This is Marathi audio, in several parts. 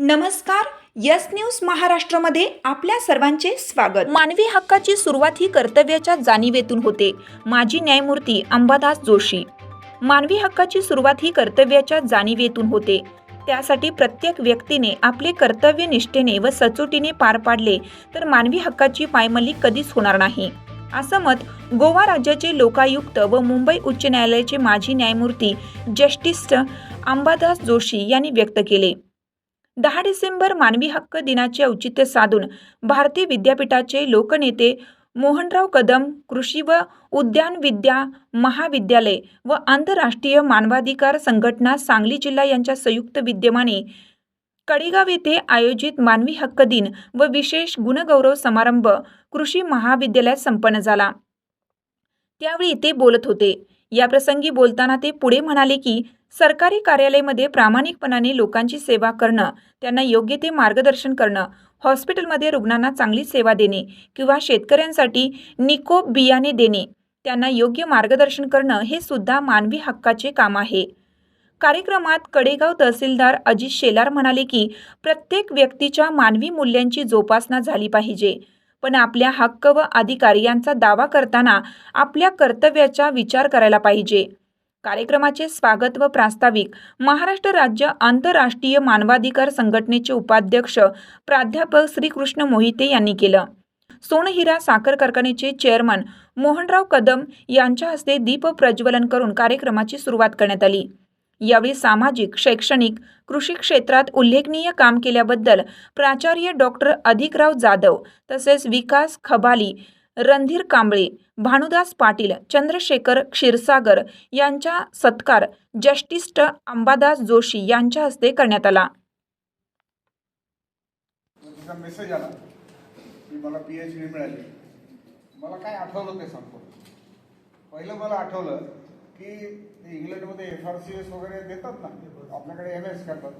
नमस्कार यस न्यूज महाराष्ट्रामध्ये आपल्या सर्वांचे स्वागत. मानवी हक्काची सुरुवात ही कर्तव्याच्या जाणीवेतून होते. माजी न्यायमूर्ती अंबादास जोशी. मानवी हक्काची सुरुवात ही कर्तव्याच्या जाणीवेतून होते. त्यासाठी प्रत्येक व्यक्तीने आपले कर्तव्य निष्ठेने व सचोटीने पार पाडले तर मानवी हक्काची पायमल्ली कधीच होणार नाही. असं मत गोवा राज्याचे लोकायुक्त व मुंबई उच्च न्यायालयाचे माजी न्यायमूर्ती जस्टिस अंबादास जोशी यांनी व्यक्त केले. दहा डिसेंबर मानवी हक्क दिनाचे औचित्य साधून भारतीय विद्यापीठाचे लोकनेते मोहनराव कदम कृषी व उद्यान विद्या महाविद्यालय व आंतरराष्ट्रीय मानवाधिकार संघटना सांगली जिल्हा यांच्या संयुक्त विद्यमाने कडेगाव येथे आयोजित मानवी हक्क दिन व विशेष गुणगौरव समारंभ कृषी महाविद्यालयात संपन्न झाला. त्यावेळी ते बोलत होते. याप्रसंगी बोलताना ते पुढे म्हणाले की सरकारी कार्यालयामध्ये प्रामाणिकपणाने लोकांची सेवा करणं त्यांना योग्य ते मार्गदर्शन करणं हॉस्पिटलमध्ये रुग्णांना चांगली सेवा देणे किंवा शेतकऱ्यांसाठी निकोप बियाणे देणे त्यांना योग्य मार्गदर्शन करणं हे सुद्धा मानवी हक्काचे काम आहे. कार्यक्रमात कडेगाव तहसीलदार अजित शेलार म्हणाले की प्रत्येक व्यक्तीच्या मानवी मूल्यांची जोपासना झाली पाहिजे पण आपल्या हक्क व अधिकार यांचा दावा करताना आपल्या कर्तव्याचा विचार करायला पाहिजे. कार्यक्रमाचे स्वागत व प्रास्ताविक महाराष्ट्र राज्य आंतरराष्ट्रीय मानवाधिकार संघटनेचे उपाध्यक्ष प्राध्यापक श्रीकृष्ण मोहिते यांनी केलं. सोनहिरा साखर कारखान्याचे चेअरमन मोहनराव कदम यांच्या हस्ते दीप प्रज्वलन करून कार्यक्रमाची सुरुवात करण्यात आली. यावेळी सामाजिक शैक्षणिक कृषी क्षेत्रात उल्लेखनीय काम केल्याबद्दल प्राचार्य डॉक्टर अधिकराव जाधव तसेच विकास खबाली रणधीर कांबळे भानुदास पाटील चंद्रशेखर क्षीरसागर यांचा सत्कार जस्टिस्ट अंबादास जोशी यांच्या हस्ते करण्यात आला. मेसेज आला. की मला पी एच डी मिळाली. मला काय आठवलं ते सांगतो. पहिलं मला आठवलं की इंग्लंडमध्ये एफ आर सी एस वगैरे देतात ना आपल्याकडे एम एस करतात.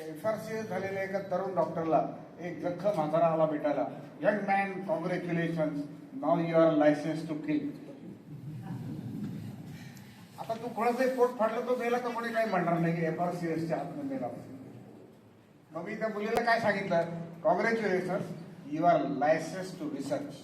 एफ आर सी एस झालेल्या एका तरुण डॉक्टरला एक जखम आजारा आला भेटायला. Young man congratulation now you are licence to kill आता तू कोणाचंही पोट फाडलं तो मेला तर कोणी काही म्हणणार नाही. की एफ आर सी एसच्या हातनं मेला. मग मी त्या मुलीला काय सांगितलं? Congratulation you are licence to research